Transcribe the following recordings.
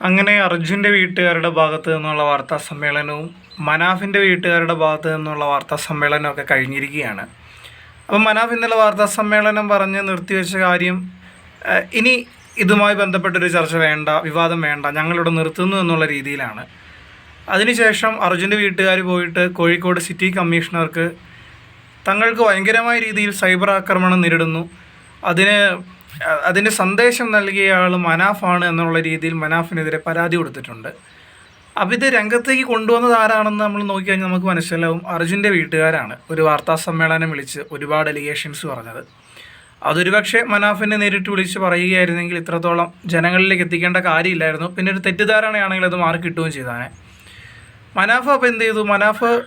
അങ്ങനെ അർജുന്റെ വീട്ടുകാരുടെ ഭാഗത്ത് നിന്നുള്ള വാർത്താ സമ്മേളനവും മനാഫിന്റെ വീട്ടുകാരുടെ ഭാഗത്ത് നിന്നുള്ള വാർത്താ സമ്മേളനവും ഒക്കെ കഴിഞ്ഞിരിക്കുകയാണ്. അപ്പം മനാഫ് ഇന്നലെ വാർത്താ സമ്മേളനം പറഞ്ഞ് നിർത്തിവെച്ച കാര്യം ഇനി ഇതുമായി ബന്ധപ്പെട്ടൊരു ചർച്ച വേണ്ട വിവാദം വേണ്ട ഞങ്ങളിവിടെ നിർത്തുന്നു എന്നുള്ള രീതിയിലാണ്. അതിനുശേഷം അർജുന്റെ വീട്ടുകാർ പോയിട്ട് കോഴിക്കോട് സിറ്റി കമ്മീഷണർക്ക് തങ്ങൾക്ക് ഭയങ്കരമായ രീതിയിൽ സൈബർ ആക്രമണം നേരിടുന്നു. അതിന് അതിന് സന്ദേശം നൽകിയ ആൾ മനാഫാണ് എന്നുള്ള രീതിയിൽ മനാഫിനെതിരെ പരാതി കൊടുത്തിട്ടുണ്ട്. അപ്പോൾ ഇത് രംഗത്തേക്ക് കൊണ്ടുവന്നത് ആരാണെന്ന് നമ്മൾ നോക്കിക്കഴിഞ്ഞാൽ നമുക്ക് മനസ്സിലാവും. അർജുന്റെ വീട്ടുകാരാണ്. ഒരു വാർത്താ സമ്മേളനം വിളിച്ച് ഒരുപാട് എലിഗേഷൻസ് പറഞ്ഞത്. അതൊരു പക്ഷേ മനാഫിനെ നേരിട്ട് വിളിച്ച് പറയുകയായിരുന്നെങ്കിൽ ഇത്രത്തോളം ജനങ്ങളിലേക്ക് എത്തിക്കേണ്ട കാര്യമില്ലായിരുന്നു. പിന്നെ ഒരു തെറ്റിദ്ധാരണയാണെങ്കിൽ അത് മാറി കിട്ടുകയും ചെയ്താനെ മനാഫ് അപ്പോൾ എന്ത് ചെയ്തു? മനാഫ്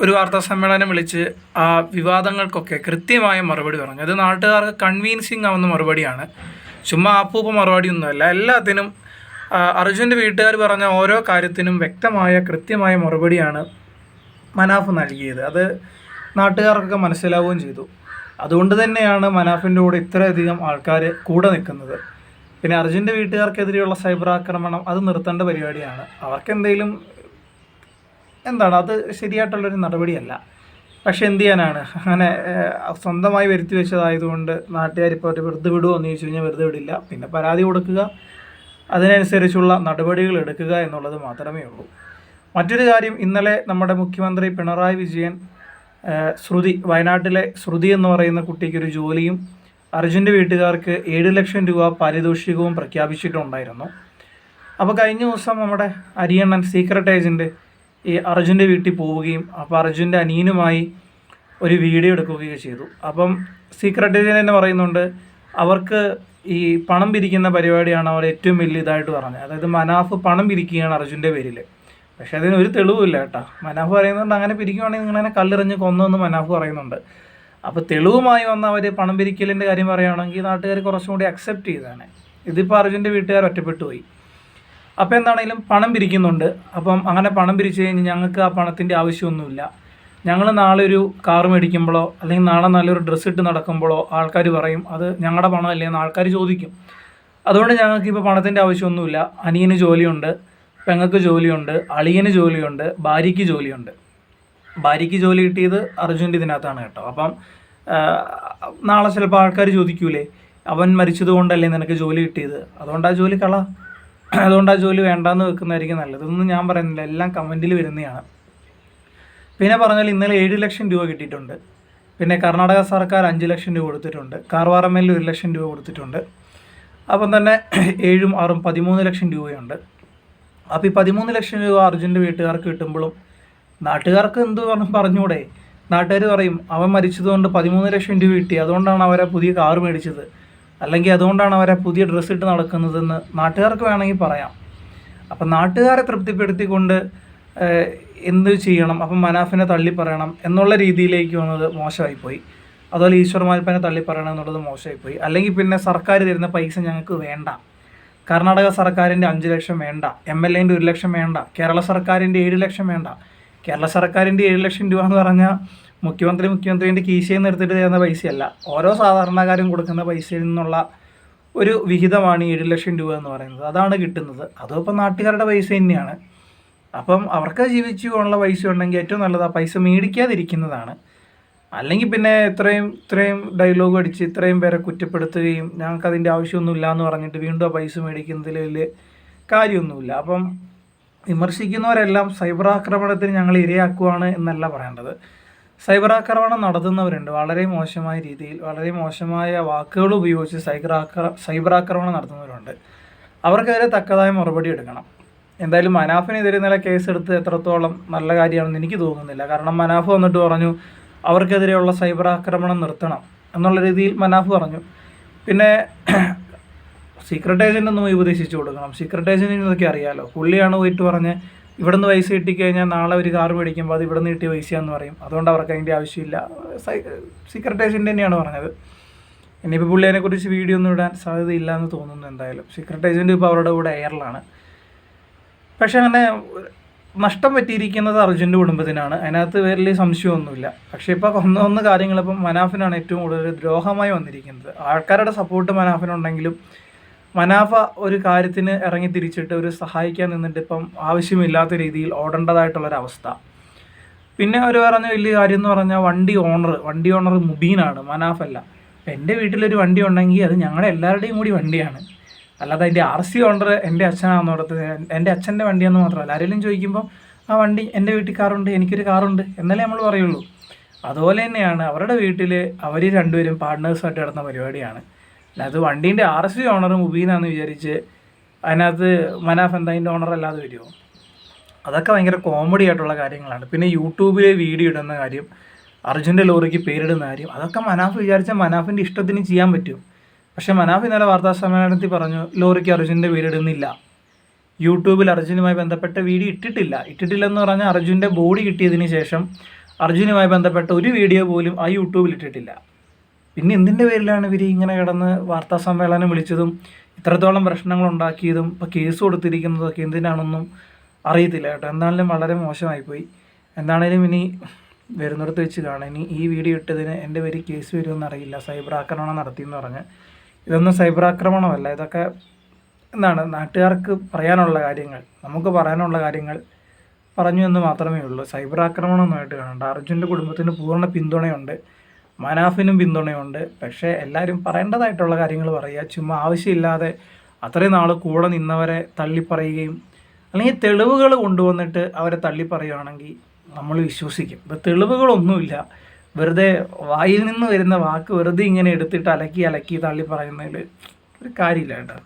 ഒരു വാർത്താ സമ്മേളനം വിളിച്ച് ആ വിവാദങ്ങൾക്കൊക്കെ കൃത്യമായ മറുപടി പറഞ്ഞു. അത് നാട്ടുകാർക്ക് കൺവീൻസിങ് ആവുന്ന മറുപടിയാണ്. ചുമ്മാ ആപ്പൂപ്പ മറുപടിയൊന്നുമല്ല. എല്ലാത്തിനും അർജുന്റെ വീട്ടുകാർ പറഞ്ഞ ഓരോ കാര്യത്തിനും വ്യക്തമായ കൃത്യമായ മറുപടിയാണ് മനാഫ് നൽകിയത്. അത് നാട്ടുകാർക്കൊക്കെ മനസ്സിലാവുകയും ചെയ്തു. അതുകൊണ്ട് തന്നെയാണ് മനാഫിന്റെ കൂടെ ഇത്രയധികം ആൾക്കാർ കൂടെ നിൽക്കുന്നത്. പിന്നെ അർജുന്റെ വീട്ടുകാർക്കെതിരെയുള്ള സൈബർ ആക്രമണം അത് നിർത്തേണ്ട പരിപാടിയാണ്. അവർക്ക് എന്തെങ്കിലും എന്താണ്? അത് ശരിയായിട്ടുള്ളൊരു നടപടിയല്ല. പക്ഷെ എന്ത് ചെയ്യാനാണ്? അങ്ങനെ സ്വന്തമായി വരുത്തി വെച്ചതായതുകൊണ്ട് നാട്ടുകാരിപ്പോൾ ഒരു വെറുതെ വിടുമോ എന്ന് ചോദിച്ചു കഴിഞ്ഞാൽ വെറുതെ വിടില്ല. പിന്നെ പരാതി കൊടുക്കുക അതിനനുസരിച്ചുള്ള നടപടികൾ എടുക്കുക എന്നുള്ളത് മാത്രമേ ഉള്ളൂ. മറ്റൊരു കാര്യം ഇന്നലെ നമ്മുടെ മുഖ്യമന്ത്രി പിണറായി വിജയൻ ശ്രുതി വയനാട്ടിലെ ശ്രുതി എന്ന് പറയുന്ന കുട്ടിക്കൊരു ജോലിയും അർജുന്റെ വീട്ടുകാർക്ക് ഏഴ് ലക്ഷം രൂപ പാരിതോഷികവും പ്രഖ്യാപിച്ചിട്ടുണ്ടായിരുന്നു. അപ്പോൾ കഴിഞ്ഞ ദിവസം നമ്മുടെ അരിയണ്ണൻ സീക്രട്ട് ഈ അർജുന്റെ വീട്ടിൽ പോവുകയും അപ്പോൾ അർജുന്റെ അനിയനുമായി ഒരു വീഡിയോ എടുക്കുകയും ചെയ്തു. അപ്പം സീക്രട്ട് ഏജന്റ് തന്നെ പറയുന്നുണ്ട് അവർക്ക് ഈ പണം പിരിക്കുന്ന പരിപാടിയാണ് അവർ ഏറ്റവും വലിയ ഇതായിട്ട് പറഞ്ഞത്. അതായത് മനാഫ് പണം പിരിക്കുകയാണ് അർജുന്റെ പേരിൽ പക്ഷേ അതിന് ഒരു തെളിവില്ല കേട്ടോ. മനാഫ് പറയുന്നുണ്ട് അങ്ങനെ പിരിക്കുവാണെങ്കിൽ നിങ്ങളതിനെ കല്ലെറിഞ്ഞ് കൊന്നെന്ന് മനാഫ് പറയുന്നുണ്ട്. അപ്പോൾ തെളിവുമായി വന്ന അവർ പണം പിരിക്കലിന്റെ കാര്യം പറയുകയാണെങ്കിൽ നാട്ടുകാർ കുറച്ചും കൂടി അക്സെപ്റ്റ് ചെയ്താണ് ഇതിപ്പോൾ അർജുന്റെ വീട്ടുകാർ ഒറ്റപ്പെട്ടു പോയി അപ്പോൾ എന്താണെങ്കിലും പണം പിരിക്കുന്നുണ്ട്. അപ്പം അങ്ങനെ പണം പിരിച്ചു കഴിഞ്ഞാൽ ഞങ്ങൾക്ക് ആ പണത്തിന്റെ ആവശ്യമൊന്നുമില്ല. ഞങ്ങൾ നാളെ ഒരു കാർ മേടിക്കുമ്പോഴോ അല്ലെങ്കിൽ നാളെ നല്ലൊരു ഡ്രസ്സ് ഇട്ട് നടക്കുമ്പോഴോ ആൾക്കാർ പറയും അത് ഞങ്ങളുടെ പണമല്ലേ എന്ന് ആൾക്കാർ ചോദിക്കും. അതുകൊണ്ട് ഞങ്ങൾക്ക് ഇപ്പോൾ പണത്തിന്റെ ആവശ്യമൊന്നുമില്ല. അനിയന് ജോലിയുണ്ട് പെങ്ങൾക്ക് ജോലിയുണ്ട് അളിയന് ജോലിയുണ്ട് ഭാര്യയ്ക്ക് ജോലിയുണ്ട്. ഭാര്യയ്ക്ക് ജോലി കിട്ടിയത് അർജുന്റെ ഇതിനകത്താണ് കേട്ടോ. അപ്പം നാളെ ചിലപ്പോൾ ആൾക്കാർ ചോദിക്കൂലേ അവൻ മരിച്ചത് കൊണ്ടല്ലേ നിനക്ക് ജോലി കിട്ടിയത്? അതുകൊണ്ട് ആ ജോലി കള. അതുകൊണ്ട് ആ ജോലി വേണ്ടാന്ന് വെക്കുന്നതായിരിക്കും നല്ലത്. ഇതൊന്നും ഞാൻ പറയുന്നില്ല. എല്ലാം കമന്റിൽ വരുന്നതാണ് പിന്നെ പറഞ്ഞാൽ ഇന്നലെ ഏഴ് ലക്ഷം രൂപ കിട്ടിയിട്ടുണ്ട്. പിന്നെ കർണാടക സർക്കാർ അഞ്ച് ലക്ഷം രൂപ കൊടുത്തിട്ടുണ്ട്. കാർവാറമ്മയിൽ ഒരു ലക്ഷം രൂപ കൊടുത്തിട്ടുണ്ട്. അപ്പം തന്നെ ഏഴും ആറും പതിമൂന്ന് ലക്ഷം രൂപയുണ്ട്. അപ്പോൾ ഈ പതിമൂന്ന് ലക്ഷം രൂപ അർജുന്റെ വീട്ടുകാർക്ക് കിട്ടുമ്പോഴും നാട്ടുകാർക്ക് എന്ത് പറഞ്ഞു പറഞ്ഞൂടെ? നാട്ടുകാർ പറയും അവൻ മരിച്ചതുകൊണ്ട് പതിമൂന്ന് ലക്ഷം രൂപ കിട്ടി. അതുകൊണ്ടാണ് അവരെ പുതിയ കാർ മേടിച്ചത്. അല്ലെങ്കിൽ അതുകൊണ്ടാണ് അവരെ പുതിയ ഡ്രസ്സ് ഇട്ട് നടക്കുന്നതെന്ന് നാട്ടുകാർക്ക് വേണമെങ്കിൽ പറയാം. അപ്പം നാട്ടുകാരെ തൃപ്തിപ്പെടുത്തിക്കൊണ്ട് എന്ത് ചെയ്യണം? അപ്പം മനാഫിനെ തള്ളി പറയണം എന്നുള്ള രീതിയിലേക്ക് വന്നത് മോശമായിപ്പോയി. അതുപോലെ ഈശ്വർ മാൽപ്പനെ തള്ളി പറയണം എന്നുള്ളത് മോശമായിപ്പോയി. അല്ലെങ്കിൽ പിന്നെ സർക്കാർ തരുന്ന പൈസ ഞങ്ങൾക്ക് വേണ്ട. കർണാടക സർക്കാരിന്റെ അഞ്ച് ലക്ഷം വേണ്ട. എം എൽ എന്റെ ഒരു ലക്ഷം വേണ്ട. കേരള സർക്കാരിന്റെ ഏഴ് ലക്ഷം വേണ്ട. കേരള സർക്കാരിന്റെ ഏഴ് ലക്ഷം രൂപ എന്ന് പറഞ്ഞാൽ മുഖ്യമന്ത്രി മുഖ്യമന്ത്രിന്റെ കീശയിൽ നിന്ന് എടുത്തിട്ട് തരുന്ന പൈസയല്ല. ഓരോ സാധാരണക്കാരും കൊടുക്കുന്ന പൈസയിൽ നിന്നുള്ള ഒരു വിഹിതമാണ് ഏഴ് ലക്ഷം രൂപ എന്ന് പറയുന്നത്. അതാണ് കിട്ടുന്നത്. അതും ഇപ്പം നാട്ടുകാരുടെ പൈസ തന്നെയാണ്. അപ്പം അവർക്ക് ജീവിച്ചു പോകാനുള്ള പൈസ ഉണ്ടെങ്കിൽ ഏറ്റവും നല്ലത് ആ പൈസ മേടിക്കാതിരിക്കുന്നതാണ്. അല്ലെങ്കിൽ പിന്നെ ഇത്രയും ഇത്രയും ഡയലോഗ് അടിച്ച് ഇത്രയും പേരെ കുറ്റപ്പെടുത്തുകയും ഞങ്ങൾക്ക് അതിന്റെ ആവശ്യമൊന്നുമില്ല എന്ന് പറഞ്ഞിട്ട് വീണ്ടും ആ പൈസ മേടിക്കുന്നതിൽ വലിയ കാര്യമൊന്നുമില്ല. അപ്പം വിമർശിക്കുന്നവരെല്ലാം സൈബർ ആക്രമണത്തിന് ഞങ്ങൾ ഇരയാക്കുവാണ് എന്നല്ല പറയേണ്ടത്. സൈബർ ആക്രമണം നടത്തുന്നവരുണ്ട്. വളരെ മോശമായ രീതിയിൽ വളരെ മോശമായ വാക്കുകൾ ഉപയോഗിച്ച് സൈബർ ആക്ര സൈബർ ആക്രമണം നടത്തുന്നവരുണ്ട്. അവർക്കെതിരെ തക്കതായ മറുപടി എടുക്കണം. എന്തായാലും മനാഫിനെതിരെ ഇന്നലെ കേസെടുത്ത് എത്രത്തോളം നല്ല കാര്യമാണെന്ന് എനിക്ക് തോന്നുന്നില്ല. കാരണം മനാഫ് വന്നിട്ട് പറഞ്ഞു അവർക്കെതിരെയുള്ള സൈബർ ആക്രമണം നിർത്തണം എന്നുള്ള രീതിയിൽ മനാഫ് പറഞ്ഞു. പിന്നെ സീക്രട്ട് ഏജന്റ് ഒന്നും ഉപദേശിച്ചു കൊടുക്കണം. സീക്രട്ട് ഏജന്റിന് ഇതൊക്കെ അറിയാലോ. പുള്ളിയാണ് പോയിട്ട് പറഞ്ഞ് ഇവിടെ നിന്ന് പൈസ കിട്ടിക്കഴിഞ്ഞാൽ നാളെ ഒരു കാർ മേടിക്കുമ്പോൾ അത് ഇവിടെ നിന്ന് കിട്ടിയ പൈസയാന്ന് പറയും. അതുകൊണ്ട് അവർക്ക് അതിന്റെ ആവശ്യമില്ല. സീക്രട്ട് ഏജന്റ് തന്നെയാണ് പറഞ്ഞത്. ഇനിയിപ്പോൾ പുള്ളി അതിനെക്കുറിച്ച് വീഡിയോ ഒന്നും ഇടാൻ സാധ്യതയില്ല എന്ന് തോന്നുന്നു എന്തായാലും. സീക്രട്ട് ഏജന്റ് ഇപ്പോൾ അവരുടെ കൂടെ എയറിലാണ് പക്ഷേ അങ്ങനെ നഷ്ടം പറ്റിയിരിക്കുന്നത് അർജുന്റെ കുടുംബത്തിനാണ്. അതിനകത്ത് വലിയ സംശയമൊന്നുമില്ല. പക്ഷേ ഇപ്പോൾ ഒന്ന് ഒന്ന് കാര്യങ്ങളിപ്പം മനാഫിനാണ് ഏറ്റവും കൂടുതൽ ദ്രോഹമായി വന്നിരിക്കുന്നത്. ആൾക്കാരുടെ സപ്പോർട്ട് മനാഫിനുണ്ടെങ്കിലും മനാഫ ഒരു കാര്യത്തിന് ഇറങ്ങി തിരിച്ചിട്ട് ഒരു സഹായിക്കാൻ നിന്നിട്ട് ഇപ്പം ആവശ്യമില്ലാത്ത രീതിയിൽ ഓടേണ്ടതായിട്ടുള്ളൊരവസ്ഥ. പിന്നെ അവർ പറഞ്ഞ വലിയ കാര്യം എന്ന് പറഞ്ഞാൽ വണ്ടി ഓണർ വണ്ടി ഓണർ മുബീനാണ് മനാഫല്ല. അപ്പം എന്റെ വീട്ടിലൊരു വണ്ടി ഉണ്ടെങ്കിൽ അത് ഞങ്ങളുടെ എല്ലാവരുടെയും കൂടി വണ്ടിയാണ്. അല്ലാതെ അതിന്റെ ആർ സി ഓണർ എന്റെ അച്ഛനാണെന്ന് പറഞ്ഞത് എന്റെ അച്ഛന്റെ വണ്ടിയെന്ന് മാത്രമല്ല ആരെങ്കിലും ചോദിക്കുമ്പോൾ ആ വണ്ടി എന്റെ വീട്ടിൽ കാറുണ്ട് എനിക്കൊരു കാറുണ്ട് എന്നല്ലേ നമ്മൾ പറയുള്ളൂ. അതുപോലെ തന്നെയാണ് അവരുടെ വീട്ടിൽ അവർ രണ്ടുപേരും പാർട്ട്നേഴ്സായിട്ട് നടന്ന പരിപാടിയാണ്. അല്ലാതെ വണ്ടീന്റെ ആർ എസ് ബി ഓണർ മുബീനാന്ന് വിചാരിച്ച് അതിനകത്ത് മനാഫ് എന്താ ഓണർ അല്ലാതെ വരുമോ അതൊക്കെ ഭയങ്കര കോമഡി ആയിട്ടുള്ള കാര്യങ്ങളാണ്. പിന്നെ യൂട്യൂബിൽ വീഡിയോ ഇടുന്ന കാര്യം അർജുന്റെ ലോറിക്ക് പേരിടുന്ന കാര്യം അതൊക്കെ മനാഫ് വിചാരിച്ച മനാഫിന്റെ ഇഷ്ടത്തിന് ചെയ്യാൻ പറ്റും. പക്ഷെ മനാഫ് ഇന്നലെ വാർത്താ സമ്മേളനത്തിൽ പറഞ്ഞു ലോറിക്ക് അർജുന്റെ പേരിടുന്നില്ല. യൂട്യൂബിൽ അർജുനുമായി ബന്ധപ്പെട്ട വീഡിയോ ഇട്ടിട്ടില്ല. ഇട്ടിട്ടില്ലെന്ന് പറഞ്ഞാൽ അർജുന്റെ ബോഡി കിട്ടിയതിന് ശേഷം അർജുനുമായി ബന്ധപ്പെട്ട ഒരു വീഡിയോ പോലും ആ യൂട്യൂബിൽ ഇട്ടിട്ടില്ല. പിന്നെ എന്തിന്റെ പേരിലാണ് ഇവർ ഇങ്ങനെ കിടന്ന് വാർത്താ സമ്മേളനം വിളിച്ചതും ഇത്രത്തോളം പ്രശ്നങ്ങൾ ഉണ്ടാക്കിയതും ഇപ്പോൾ കേസ് കൊടുത്തിരിക്കുന്നതൊക്കെ എന്തിനാണെന്നും അറിയത്തില്ല കേട്ടോ. എന്താണെങ്കിലും വളരെ മോശമായിപ്പോയി. എന്താണേലും ഇനി വരുന്നിടത്ത് വെച്ച് കാണാം. ഇനി ഈ വീഡിയോ ഇട്ടതിന് എന്റെ പേര് കേസ് വരുമെന്ന് അറിയില്ല. സൈബർ ആക്രമണം നടത്തിയെന്ന് പറഞ്ഞ്. ഇതൊന്നും സൈബർ ആക്രമണമല്ല. ഇതൊക്കെ എന്താണ്? നാട്ടുകാർക്ക് പറയാനുള്ള കാര്യങ്ങൾ. നമുക്ക് പറയാനുള്ള കാര്യങ്ങൾ പറഞ്ഞു എന്ന് മാത്രമേ ഉള്ളൂ. സൈബർ ആക്രമണമൊന്നുമായിട്ട് കാണണ്ട. അർജുന്റെ കുടുംബത്തിന് പൂർണ പിന്തുണയുണ്ട്. മനാഫിനും പിന്തുണയുണ്ട്. പക്ഷേ എല്ലാവരും പറയേണ്ടതായിട്ടുള്ള കാര്യങ്ങൾ പറയുക ചുമ്മാ ആവശ്യമില്ലാതെ അത്രയും നാൾ കൂടെ നിന്നവരെ തള്ളിപ്പറയുകയും അല്ലെങ്കിൽ തെളിവുകൾ കൊണ്ടുവന്നിട്ട് അവരെ തള്ളിപ്പറയുകയാണെങ്കിൽ നമ്മൾ വിശ്വസിക്കും. ഇപ്പം തെളിവുകളൊന്നുമില്ല. വെറുതെ വായിൽ നിന്ന് വരുന്ന വാക്ക് വെറുതെ ഇങ്ങനെ എടുത്തിട്ട് അലക്കി അലക്കി തള്ളി പറയുന്നതിൽ ഒരു കാര്യമില്ല കേട്ടോ.